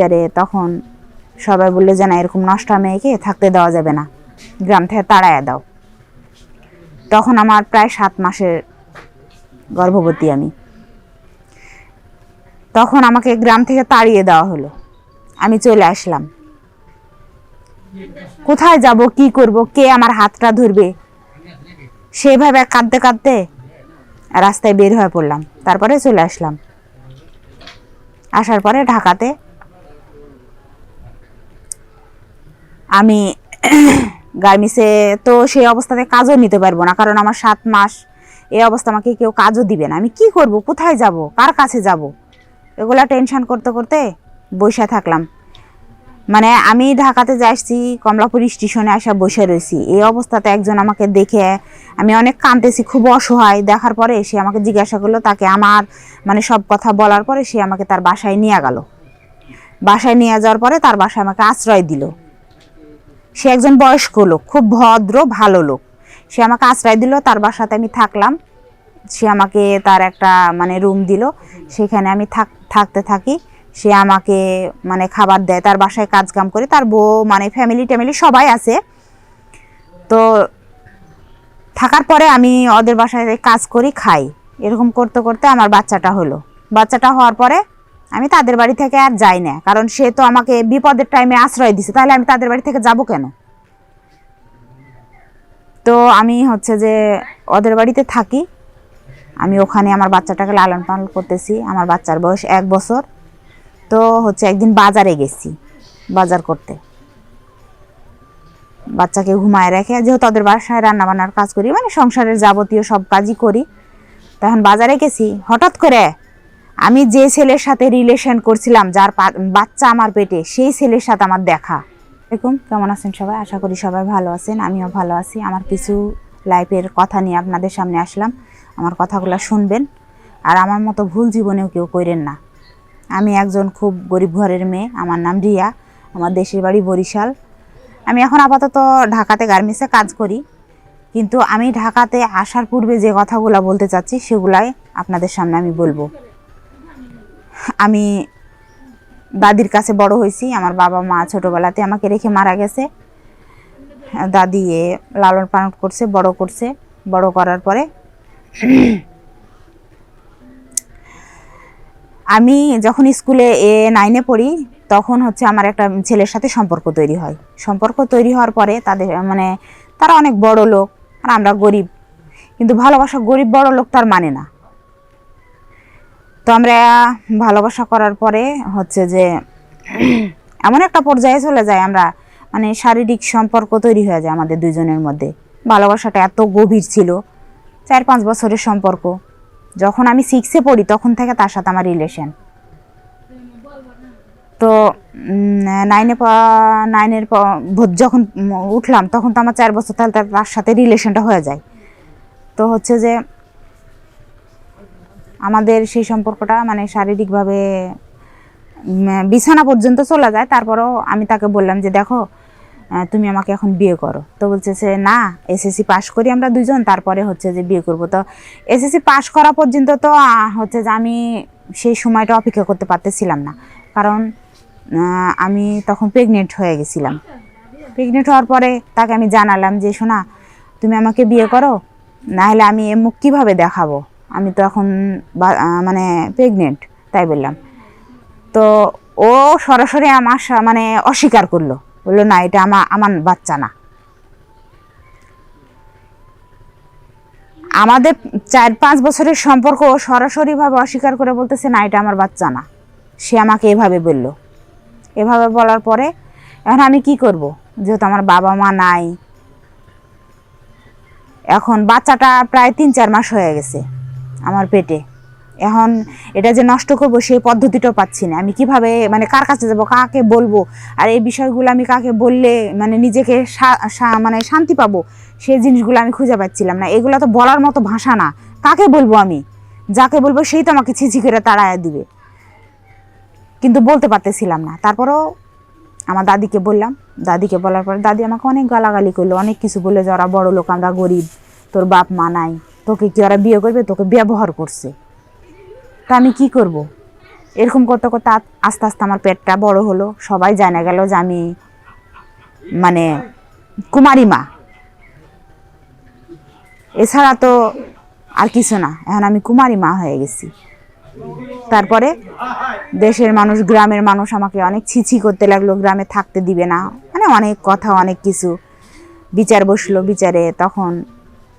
টিচারে তখন সবাই বলল যে না, এরকম নষ্ট মেয়েকে থাকতে দেওয়া যাবে না, গ্রাম থেকে তাড়াইয়া দাও। তখন আমার প্রায় সাত মাসের গর্ভবতী আমি। তখন আমাকে গ্রাম থেকে তাড়িয়ে দেওয়া হলো। আমি চলে আসলাম। কোথায় যাব, কি করব, কে আমার হাতটা ধরবে? সেভাবে কাঁদতে কাঁদতে রাস্তায় বের হয়ে পড়লাম। তারপরে চলে আসলাম। আসার পরে ঢাকাতে আমি গার্মিসে তো সেই অবস্থাতে কাজও নিতে পারব না, কারণ আমার সাত মাস এই অবস্থা আমাকে কেউ কাজও দিবে না। আমি কি করব? কোথায় যাব? কার কাছে যাব? এগুলা টেনশন করতে করতে বসে থাকলাম। মানে আমি ঢাকাতে যাচ্ছি কমলাপুর স্টেশনে আসা বসে রয়েছি। এই অবস্থাতে একজন আমাকে দেখে আমি অনেক কাঁদতেছি, খুব অসহায়। দেখার পরে সে আমাকে জিজ্ঞাসা করল, তাকে আমার মানে সব কথা বলার পরে সে আমাকে তার বাসায় নিয়ে গেল। বাসায় নিয়ে যাওয়ার পরে তার বাসায় আমাকে আশ্রয় দিল। সে একজন বয়স্ক লোক, খুব ভদ্র, ভালো লোক। সে আমাকে আশ্রয় দিল, তার বাসাতে আমি থাকলাম। সে আমাকে তার একটা মানে রুম দিল। সেখানে আমি থাক, থাকতে থাকি। সে আমাকে মানে খাবার দেয়, তার বাসায় কাজ কাম করে। তার বউ মানে ফ্যামিলি ট্যামিলি সবাই আছে। তো থাকার পরে আমি ওদের বাসায় কাজ করি, খাই। এরকম করতে করতে আমার বাচ্চাটা হলো। বাচ্চাটা হওয়ার পরে আমি তাদের বাড়ি থেকে আর যাই না, কারণ সে তো আমাকে বিপদের টাইমে আশ্রয় দিছে, তাহলে আমি তাদের বাড়ি থেকে যাব কেন? তো আমি হচ্ছে যে ওদের বাড়িতে থাকি। আমি ওখানে আমার বাচ্চাটাকে লালন পালন করতেছি, আমার বাচ্চার বয়স এক বছর। তো হচ্ছে একদিন বাজারে গেছি, বাজার করতে। বাচ্চাকে ঘুমায় রেখে, যেহেতু তাদের বাসায় রান্না বান্নার কাজ করি মানে সংসারের যাবতীয় সব কাজই করি তখন বাজারে গেছি। হঠাৎ করে আমি যে ছেলের সাথে রিলেশন করছিলাম, যার বাচ্চা আমার পেটে, সেই ছেলের সাথে আমার দেখা। এরকম কেমন আছেন সবাই? আশা করি সবাই ভালো আছেন, আমিও ভালো আছি। আমার কিছু লাইফের কথা নিয়ে আপনাদের সামনে আসলাম। আমার কথাগুলো শুনবেন। আর আমার মতো ভুল জীবনেও কেউ করেন না। আমি একজন খুব গরিব ঘরের মেয়ে। আমার নাম রিয়া। আমার দেশের বাড়ি বরিশাল। আমি এখন আপাতত ঢাকাতে গার্মেন্টসে কাজ করি। কিন্তু আমি ঢাকাতে আসার পূর্বে যে কথাগুলো বলতে চাচ্ছি, সেগুলাই আপনাদের সামনে আমি বলব। আমি দাদির কাছে বড় হয়েছি, আমার বাবা মা ছোটোবেলাতে আমাকে রেখে মারা গেছে। দাদি এ লালন পালন করছে, বড় করছে, বড় করার পরে আমি যখন স্কুলে এ নাইনে পড়ি, তখন হচ্ছে আমার একটা ছেলের সাথে সম্পর্ক তৈরি হয়। সম্পর্ক তৈরি হওয়ার পরে তাদের মানে তারা অনেক বড় লোক, আর আমরা গরিব। কিন্তু ভালোবাসা গরিব বড় লোক তার মানে না। তো আমরা ভালোবাসা করার পরে হচ্ছে যে এমন একটা পর্যায়ে চলে যায় আমরা মানে শারীরিক সম্পর্ক তৈরি হয়ে যায় আমাদের দুজনের মধ্যে। ভালোবাসাটা এত গভীর ছিল, চার পাঁচ বছরের সম্পর্ক। যখন আমি সিক্সে পড়ি, তখন থেকে তার সাথে আমার রিলেশন তো নাইনে নাইনের যখন উঠলাম, তখন তো আমার চার বছর তাহলে তার- তার সাথে রিলেশনটা হয়ে যায়। তো হচ্ছে যে আমাদের সেই সম্পর্কটা মানে শারীরিকভাবে বিছানা পর্যন্ত চলে যায়। তারপরও আমি তাকে বললাম যে, দেখো তুমি আমাকে এখন বিয়ে করো। তো বলছে সে না এসএসসি পাশ করি আমরা দুজন তারপরে হচ্ছে যে বিয়ে করব। তো এসএসসি পাশ করা পর্যন্ত তো হচ্ছে যে আমি সেই সময়টা অপেক্ষা করতে পারতেছিলাম না। কারণ আমি তখন প্রেগনেন্ট হয়ে গেছিলাম। প্রেগনেন্ট হওয়ার পরে তাকে আমি জানালাম যে, শোনা, তুমি আমাকে বিয়ে করো না হলে আমি এ মুখ কীভাবে দেখাবো? আমি তো এখন মানে প্রেগনেন্ট তাই বললাম। তো ও সরাসরি আমার মানে অস্বীকার করল। বলল, না, এটা আমার আমার বাচ্চা না। আমাদের চার পাঁচ বছরের সম্পর্ক ও সরাসরিভাবে অস্বীকার করে বলতেছে, না, এটা আমার বাচ্চা না। সে আমাকে এভাবে বলল। এভাবে বলার পরে এখন আমি কি করব? যেহেতু আমার বাবা মা নাই। এখন বাচ্চাটা প্রায় তিন চার মাস হয়ে গেছে। আমার পেটে। এখন এটা যে নষ্ট করব সেই পদ্ধতিটাও পাচ্ছি না। আমি কীভাবে মানে কার কাছে যাব, কাকে বলব? আর এই বিষয়গুলো আমি কাকে বললে মানে নিজেকে মানে শান্তি পাবো? সেই জিনিসগুলো আমি খুঁজে পাচ্ছিলাম না। এগুলো তো বলার মতো ভাষা না। কাকে বলব আমি? যাকে বলব সেই তো আমাকে ছিছি করে তাড়ায় দিবে। কিন্তু বলতে পারতেছিলাম না। তারপরও আমার দাদিকে বললাম। দাদিকে বলার পর, দাদি আমাকে অনেক গালাগালি করল। অনেক কিছু বলে যে ওরা বড় লোক আমরা গরিব। তোর বাপ মা নাই। তোকে কি ওরা বিয়ে করবে? তোকে ব্যবহার করছে। তা আমি কি করব? এরকম করতে করতে আস্তে আস্তে আমার পেটটা বড় হলো। সবাই জানা গেল যে আমি মানে কুমারী মা। এছাড়া তো আর কিছু না। এখন আমি কুমারী মা হয়ে গেছি। তারপরে দেশের মানুষ, গ্রামের মানুষ আমাকে অনেক ছিছি করতে লাগল। গ্রামে থাকতে দিবে না। মানে অনেক কথা, অনেক কিছু। বিচার বসল বিচারে। তখন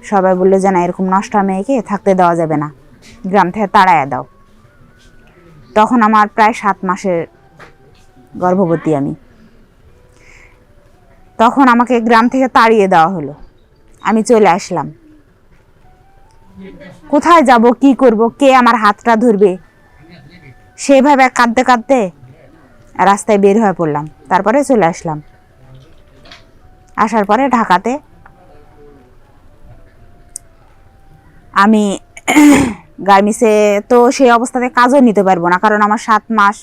সবাই বলল যে না, এরকম নষ্ট মেয়েকে থাকতে দেওয়া যাবে না। গ্রাম থেকে তাড়াইয়া দাও। তখন আমার প্রায় সাত মাসের গর্ভবতী আমি। তখন আমাকে গ্রাম থেকে তাড়িয়ে দেওয়া হলো। আমি চলে আসলাম। কোথায় যাব, কি করব, কে আমার হাতটা ধরবে? সেভাবে কাঁদতে কাঁদতে রাস্তায় বের হয়ে পড়লাম। তারপরে চলে আসলাম। আসার পরে ঢাকাতে আমি গার্মিসে তো সেই অবস্থাতে কাজও নিতে পারব না, কারণ আমার সাত মাস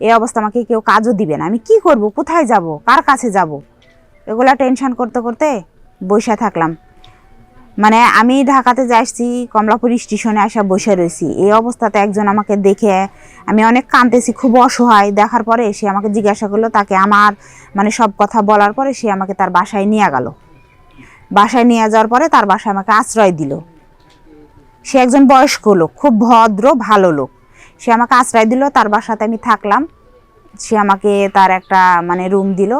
এই অবস্থা আমাকে কেউ কাজও দিবে না। আমি কি করব? কোথায় যাব? কার কাছে যাব? এগুলো টেনশন করতে করতে বসে থাকলাম। মানে আমি ঢাকাতে যাচ্ছি কমলাপুর স্টেশনে আসা বসে রয়েছি, এই অবস্থাতে একজন আমাকে দেখে আমি অনেক কাঁদতেছি, খুব অসহায়। দেখার পরে সে আমাকে জিজ্ঞাসা করল, তাকে আমার মানে সব কথা বলার পরে সে আমাকে তার বাসায় নিয়ে গেল। বাসায় নিয়ে যাওয়ার পরে তার বাসায় আমাকে আশ্রয় দিল। সে একজন বয়স্ক লোক, খুব ভদ্র, ভালো লোক। সে আমাকে আশ্রয় দিল, তার বাসাতে আমি থাকলাম। সে আমাকে তার একটা মানে রুম দিল।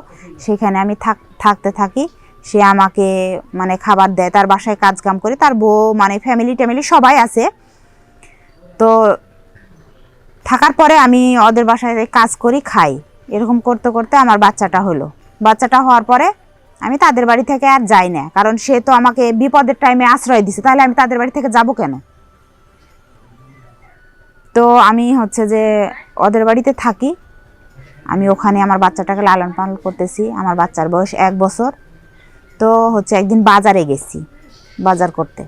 সেখানে আমি থাক, থাকতে থাকি। সে আমাকে মানে খাবার দেয়, তার বাসায় কাজ কাম করে। তার বউ মানে ফ্যামিলি ট্যামিলি সবাই আছে। তো থাকার পরে আমি ওদের বাসায় কাজ করি, খাই। এরকম করতে করতে আমার বাচ্চাটা হলো। বাচ্চাটা হওয়ার পরে আমি তাদের বাড়ি থেকে আর যাই না, কারণ সে তো আমাকে বিপদের টাইমে আশ্রয় দিছে, তাহলে আমি তাদের বাড়ি থেকে যাব কেন? তো আমি হচ্ছে যে ওদের বাড়িতে থাকি। আমি ওখানে আমার বাচ্চাটাকে লালন পালন করতেছি, আমার বাচ্চার বয়স এক বছর। তো হচ্ছে একদিন বাজারে গেছি, বাজার করতে।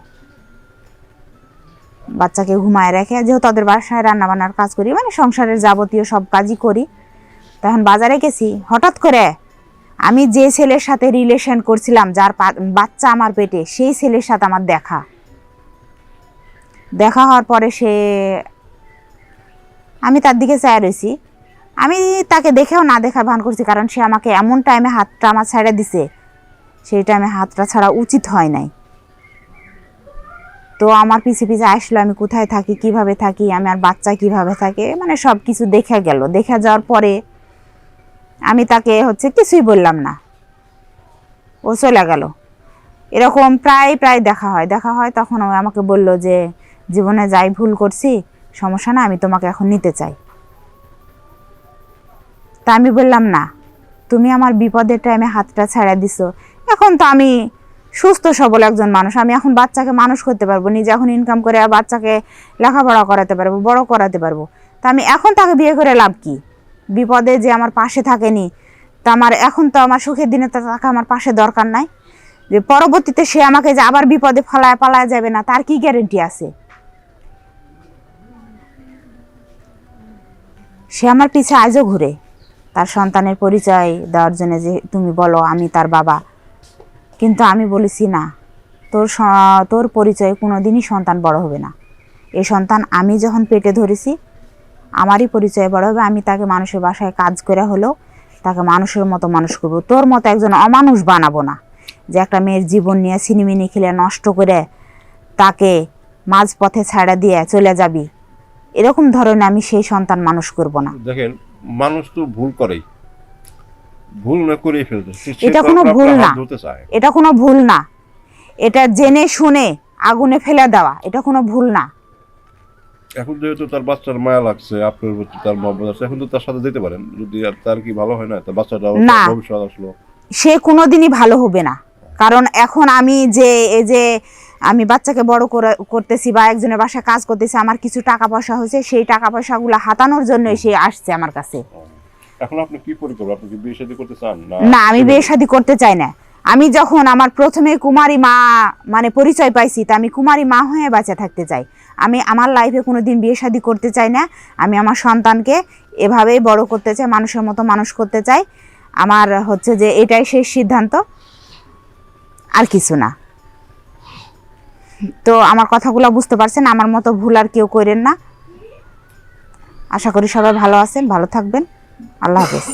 বাচ্চাকে ঘুমায় রেখে, যেহেতু তাদের বাসায় রান্না বান্নার কাজ করি মানে সংসারের যাবতীয় সব কাজই করি। তখন বাজারে গেছি, হঠাৎ করে আমি যে ছেলের সাথে রিলেশন করছিলাম, যার বাচ্চা আমার পেটে, সেই ছেলের সাথে আমার দেখা। দেখা হওয়ার পরে সে, আমি তার দিকে চায় রয়েছি। আমি তাকে দেখেও না দেখা ভান করছি, কারণ সে আমাকে এমন টাইমে হাতটা আমার ছেড়ে দিছে, সেই টাইমে হাতটা ছাড়া উচিত হয় নাই। তো আমার পিছে পিছে আসলো, আমি কোথায় থাকি, কীভাবে থাকি, আমি আর বাচ্চা কীভাবে থাকে মানে সব কিছু দেখে গেল। দেখে যাওয়ার পরে আমি তাকে হচ্ছে কিছুই বললাম না। ও চলে গেল। এরকম প্রায় প্রায় দেখা হয়। দেখা হয় তখন ও আমাকে বলল যে, জীবনে যাই ভুল করছি, সমস্যা না, আমি তোমাকে এখন নিতে চাই। তা আমি বললাম, না, তুমি আমার বিপদের টাইমে হাতটা ছেড়ে দিছো। এখন তো আমি সুস্থ, সবল একজন মানুষ। আমি এখন বাচ্চাকে মানুষ করতে পারব। নিজে এখন ইনকাম করে বাচ্চাকে লেখাপড়া করাতে পারব, বড় করাতে পারব। তা আমি এখন তাকে বিয়ে করে লাভ কি? বিপদে যে আমার পাশে থাকেনি, তা আমার এখন তো আমার সুখের দিনে তো তাকে আমার পাশে দরকার নাই। যে পরবর্তীতে সে আমাকে যে আবার বিপদে ফলায়, পালায় যাবে না, তার কি গ্যারেন্টি আছে? সে আমার পিছে আজও ঘুরে। তার সন্তানের পরিচয় দেওয়ার জন্য যে তুমি বলো, আমি তার বাবা। কিন্তু আমি বলেছি না, তোর তোর পরিচয়ে কোনো দিনই সন্তান বড় হবে না। এই সন্তান আমি যখন পেটে ধরেছি আমারই পরিচয় বড় হবে আমি তাকে মানুষের বাসায় কাজ করে হলেও তাকে মানুষের মতো মানুষ করব। তোর মতো একজন অমানুষ বানাবো না। যে একটা মেয়ের জীবন নিয়ে সিনেমিনি খেলে নষ্ট করে তাকে মাঝপথে ছাড়া দিয়ে চলে যাবি এরকম ধরনের আমি সেই সন্তান মানুষ করব না। দেখেন মানুষ তো ভুল করেই। ভুল না করেই ফেলতে এটা কোনো ভুল না। এটা কোনো ভুল না। এটা জেনে শুনে আগুনে ফেলে দেওয়া এটা কোনো ভুল না। এখন যেহেতু তার বাচ্চার মায়া লাগছে আপনার প্রতি তার মহব্বত আছে এখন তো তার সাথে যেতে পারেন। যদি আর তার কি ভালো হয় না তার বাচ্চাটা না। ভবিষ্যৎ আসলো। সে কোনোদিনই ভালো হবে না। কারণ এখন আমি যে এই যে আমি বাচ্চাকে বড় করে করতেছি বা একজনের বাসায় কাজ করতেছি আমার কিছু টাকা পয়সা হয়েছে সেই টাকা পয়সাগুলো হাতানোর জন্যই সে আসছে আমার কাছে। এখন আপনি কি পরিকল্পনা আপনি কি বিয়ে শাদী করতে চান না? না আমি বিয়ে শাদি করতে চাই না। আমি যখন আমার প্রথমে কুমারী মা মানে পরিচয় পাইছি তা আমি কুমারী মা হয়ে বাঁচা থাকতে চাই। আমি আমার লাইফে কোনো দিন বিয়ে শাদি করতে চাই না। আমি আমার সন্তানকে এভাবেই বড় করতে চাই, মানুষের মতো মানুষ করতে চাই। আমার হচ্ছে যে এটাই শেষ সিদ্ধান্ত। আর কিছু না। তো আমার কথাগুলো বুঝতে পারছেন, আমার মতো ভুল আর কেউ করেন না। আশা করি সবাই ভালো আছেন, ভালো থাকবেন। আল্লাহ হাফেজ।